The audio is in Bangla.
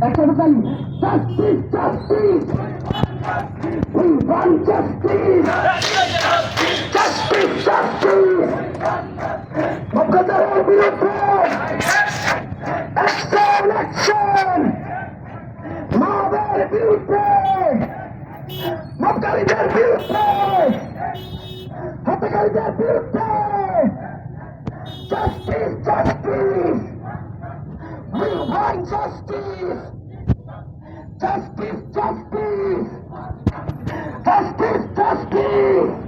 বলি justice justice We want justice! Justice, justice! মুখ্যতারের বিরুদ্ধে অ্যাকশন অ্যাকশন মাদের বিরুদ্ধে মক্কারীদের বিরুদ্ধে হত্যাকারীদের বিরুদ্ধে We justice! Justice, justice! Justice, justice!